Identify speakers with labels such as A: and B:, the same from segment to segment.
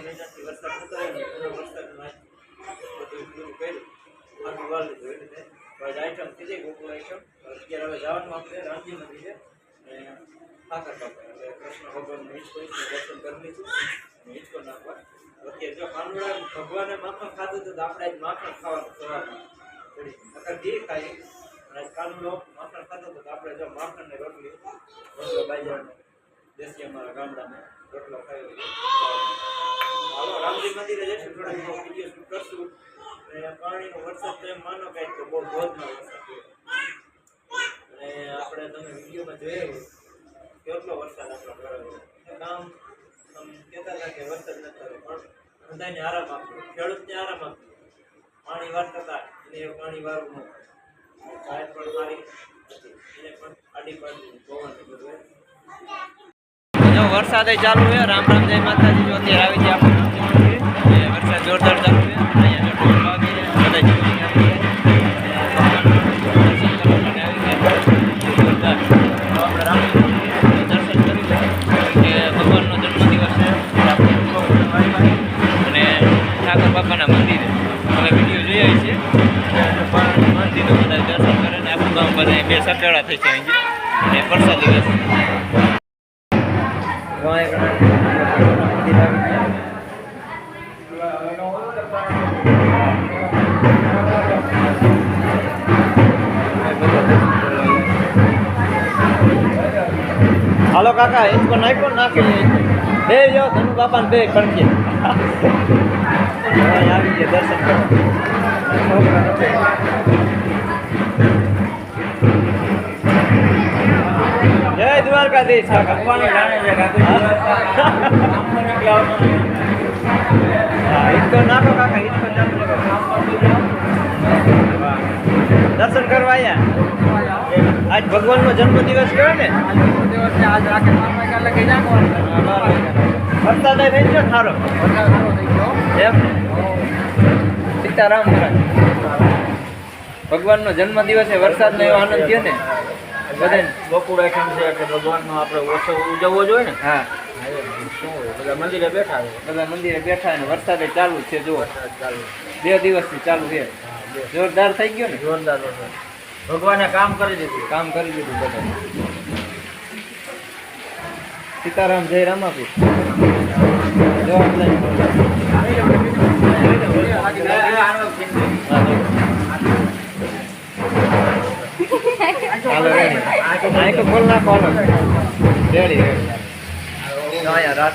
A: બે મહિનાથી વરસાદ નતો હોય ને ઘણો વરસાદમાં બધું પૂરું કર્યું આખું વાર લીધું એટલે આજે આઈટમ જાય ગોકુળ આઈટમ અત્યારે હવે જવાનું આપણે રામજી મંદિરે અને ખાખર બાપા એટલે કૃષ્ણ ભગવાનનું હિંચકો દર્શન કરી લીધું અને હિંચકો નાખવા અત્યારે જો કાનુડા ભગવાને માખણ ખાધું. તો આપણે આજ માખણ ખાવાનું સવારમાં ખાઈએ અને કાનુડો માખણ ખાધો તો આપણે જો માખણ રોટલી. રોટલો બાજરાનો દેશી અમારા ગામડામાં રોટલો ખાયો રામજી મંદિરે જઈશું કરશું. અને પાણીનો વરસાદ માનો કાંઈક બહુ વરસાદ અને આપણે તમે વિડીયોમાં જોયું કેટલો વરસાદ આપણો વરસાદ પણ આરામ આપ્યો ખેડૂતને આરામ આપ્યો પાણી વારતા હતા પાણી વારવું ન પણ મારી એને પણ આડી પાડી પવન બધું જો ચાલુ છે, રામ રામ, જય માતાજી. જો અત્યારે આવી વરસાદ જોરદાર ચાલુ છે. અહીંયા જો ઢોલ વાગે, બધા જોઈને આવી વીડિયો જોયા છીએ પણ મંદિરે બધા દર્શન કરે ને આપણું ગામ બધા બે સટેડા થઈ અહીં અને પ્રસાદી હાલો કાકા ઇસકો નાખ્યો નાખી બે જો, ધનુ બાપા બે ખડકે આવી ગયા, દર્શન કરો જય દ્વારકાધીશ
B: ભગવાન જાણે છે
A: ઇસકો નાખો કાકા ઈચ્છો. દર્શન કરવા આવ્યા આજ ભગવાનનો જન્મદિવસ કયો ને. વરસાદ થઈ ગયો સારો
B: વરસાદ થઈ ગયો.
A: એમ? સીતારામ મહારાજ. ભગવાનનો જન્મદિવસ વરસાદ વરસાદનો એવો આનંદ થયો ને? બધાને?
B: બપોર એમ છે કે ભગવાનનો આપણે ઓછો ઉજવવો જોઈએ ને?
A: હા.
B: શું બધા મંદિરે બેઠા
A: બધા મંદિરે બેઠા ને વરસાદ ચાલુ જ છે જુઓ.
B: ચાલુ
A: બે દિવસથી ચાલુ છે. જોરદાર થઈ ગયો ને?
B: જોરદાર ભગવાને કામ કરી દીધું.
A: કામ કરી દીધું બધા. સીતારામ જય રામાપીર રાત.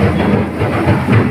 A: ハハハハ!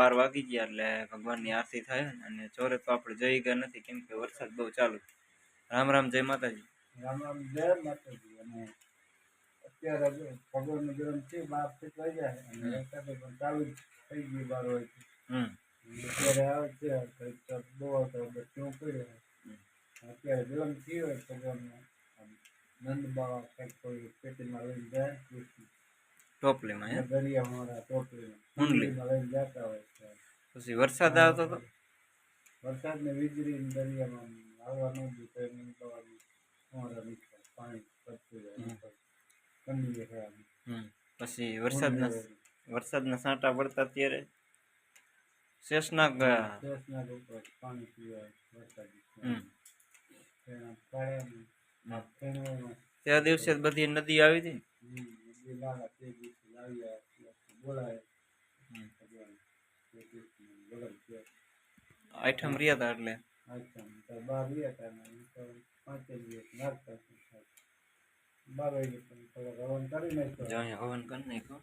A: બાર વાગી ગયા એટલે ભગવાનની આરતી થાય ને અને ચોરે તો આપણે જઈ ગયા નથી કેમ કે વરસાદ બહુ ચાલુ છે. રામ રામ જય માતાજી.
B: રામ રામ જય માતાજી. અને અત્યારે ભગવાન ભગવાનનું જન્મ છે બાર થઈ જાય અને વરસાદ પણ ચાલુ થઈ ગયું બાર હોય
A: હમ.
B: અત્યારે આવે છે બહુ હતો બચ્ચું પડ્યો અત્યારે જન્મ થયો હોય ભગવાનનો. નંદ બાવા કંઈક કોઈ પેટીમાં લઈને જાય
A: ટોપલીમાં
B: દરિયા મારા ટોપલીમાં. હુંડલીમાં લઈને જતા હોય.
A: પછી વરસાદ આવતો હતો
B: વરસાદ ને વીજળી દરિયામાં હાલવા જ અમારા નીકળે પાણી
A: હમ. પછી વરસાદના વરસાદના સાંટા પડતા ત્યારે શેષનાગ
B: શેષનાગ ઉપર પાણી પીવાય વરસાદી
A: તે દિવસે બધી નદી આવી હતી
B: બોલાય
A: હમ.
B: ભગવાન તે દિવસે બોલાય છે
A: આઠમ રહ્યા હતા એટલે
B: અચ્છા તો બાર રહ્યા હતા ને હું તો પાંચે દિવસ નાખતા હતા બાર વાગે પણ થોડો રવન કરી નાખ્યો
A: જો અહીંયા હવન કરી નાખ્યો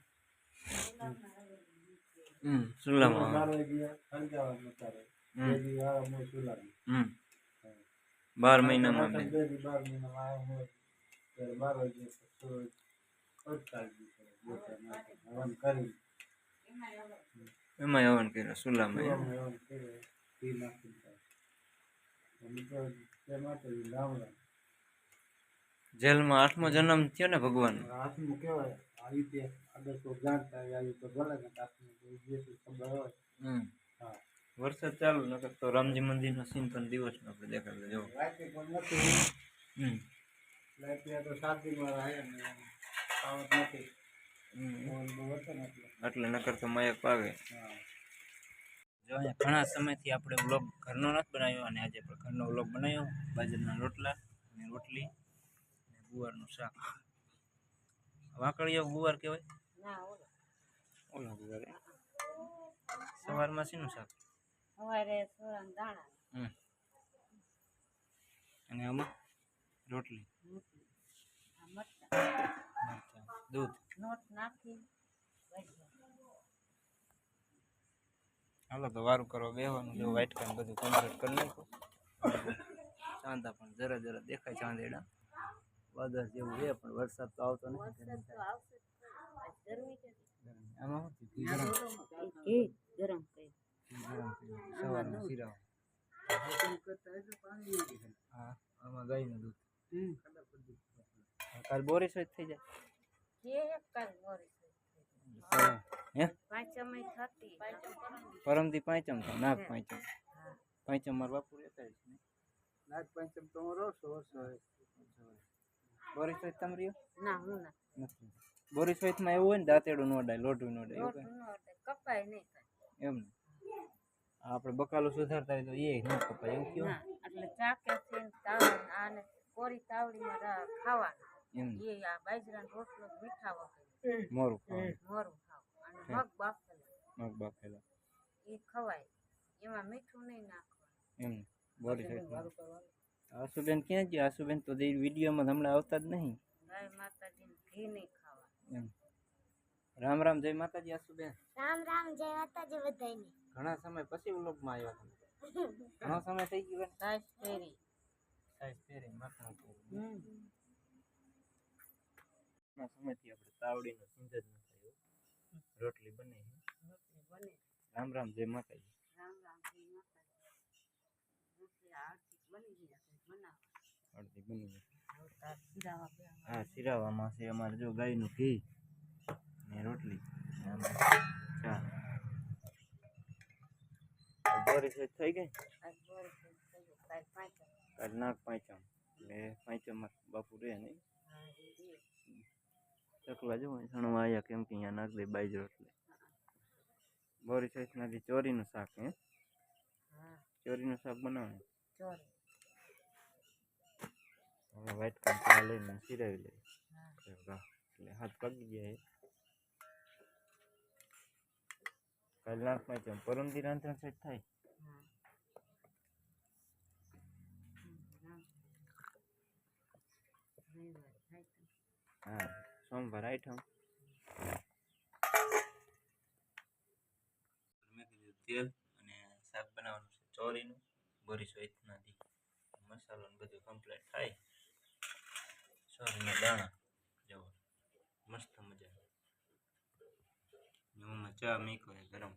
A: હમ
B: બાર
A: ચૂલામાં
B: વાગે હલગાવા નતારે
A: હમ.
B: બે દી આરામ હોય ચૂલામાં
A: હમ બાર મહિનામાં બે
B: બે દી બાર મહિનામાં આરામ હોય ત્યારે બાર વાગે સૂરજ અડતાલીસ દિવસે બેઠા નાખે હવન કરી
A: એમાં હવન કર્યો ચૂલામાં
B: સુવામાં હવન કરે ઘી નાખીને ખાય. અમે તો તે માટે રામ રામ
A: જેલમાં આઠમો જન્મ થયો ને ભગવાન
B: હાથમાં કહેવાય આ રીતે આગળ તો જાણતા હોય આવી તો ભલે ને હાથમાં કોઈ જે કંઈ ખબર હોય
A: હમ
B: હા
A: વરસાદ ચાલુ નકર તો રામજી મંદિરનો સીન પણ દિવસનો આપણે દેખાડતો જો
B: રાતે પણ નથી
A: હમ
B: રાતે તો સાત દિનમાં રહે ને આવત નથી એટલે.
A: નકર તો મયક પાવે.
B: હા.
A: જો અહીંયા ઘણા સમયથી આપણે વ્લોગ ઘરનો નથી બનાવ્યો અને આજે આપણે ઘરનો વ્લોગ બનાવ્યો. બાજરના રોટલા અને રોટલી અને ગુવારનું શાક. વાંકડીયો ગુવાર કહેવાય?
C: ના ઓલો.
A: ઓલો ગુવાર સવારમાં શેનું શાક?
C: સવારે દાણા
A: અને આમાં રોટલી? દૂધ?
C: નોટ નાખી
A: હાલો તો વારું કરવા બેહવાનું જો વાઇટ કામ બધું કમ્પ્લીટ કરી નાખ્યું. ચાંદા પણ જરા જરા દેખાય ચાંદેડા. વાદળ જેવું છે પણ વરસાદ તો આવતો નથી. આમાં ગરમ.
C: ગરમ
A: ગરમ હા આમાં ગાયનું દૂધ. કાલ બોરીસ જ થઈ જાય. પરમથી પાંચમ તો નાગ પાંચમ. પાંચમ મારા બાપુ રહેતા
B: નાગ પાંચમ તો હું રહું છું ઓછો
A: બોરીસ હોય તમે રહ્યો?
C: ના હું ના.
A: નથી. બોરીસમાં એવું હોય ને દાંતેડું નો ડાય લોઢું નો ડાય
C: કપાય નહીં?
A: એમ આપણે બકાલું સુધારતા હોય તો એ ન કપાય એવું કયો?
C: એટલે ચાકે છે ને તાવડ આને કોરી તાવડીમાં રા- ખાવાના. એ આ બાજરાનો રોટલો મીઠા વગર
A: મોરું ખાવાનું.
C: મોરું ખાવ અને મગ બાફેલા.
A: મગ બાફેલા.
C: એ ખવાય. એમાં મીઠું નહીં નાખવાનું.
A: એમ. ને. બોરીસ આસુબેન ક્યાં ગયા? આસુબેન તો એ વિડીયોમાં હમણાં આવતા જ નહીં.
C: ગાય માતાજીને ઘી નહીં ખાવા
A: એમ. રામ રામ જય માતાજી આસુબેન
D: રામ રામ જય માતાજી બધાયને.
A: ઘણા સમય પછી વ્લોગમાં આવ્યા તમે. ઘણો સમય થઈ ગયો ને?
C: સાસ ફેરી.
A: સાઈઝ પહેરી માથાનું પહેરી
C: હમ.
A: ઘણા સમયથી આપણે તાવડીનો સિંધ જ ન થયો રોટલી બની
C: રોટલી બને
A: રામ રામ જય માતાજી.
C: રામ રામ જય માતાજી. રોટલી આરતી બની ગઈ આપણે બનાવવા
A: અડધી બની ગઈ.
C: હવે તાર શીરાવા બેહવા.
A: હા શિરાવામાં છે અમારે જો ગાયનું ઘી ને રોટલી. ને આમાં ચા. બોરી સેજ થઈ ગઈ?
C: આજ બોર થઈ ગયું. કાલ પાંચમ.
A: કાલ નાગ પાંચમ. એટલે પાંચમમાં બાપુ રહે નહીં?
C: હા, એ રે.
A: ચકલા જો સણવા આવ્યા કેમ કે અહીંયા નાખ દે બાજરો એટલે. બોરી સાઈઝ નાખી ચોરીનું શાક હે?
C: હા.
A: ચોરીનું શાક બનાવવાનું
C: ચોરી.
A: હવે વ્હાઈટ કામ ચા લઈને સિરાવી લઈએ
C: હા.
A: એટલે એટલે હાથ પગી જાય કાલ નાખ પાંચમ પરમથી રાંધણ સેટ થાય?
C: હા.
A: હા સોમવાર આઈટમ મેં કીધું તેલ અને શાક બનાવવાનું છે. ચોરીનું બોરી સહિતના મસાલો ને બધું કમ્પ્લીટ થાય. ચોરીના દાણા. જવો મસ્ત મજા એમાં મજા મીકો ગરમ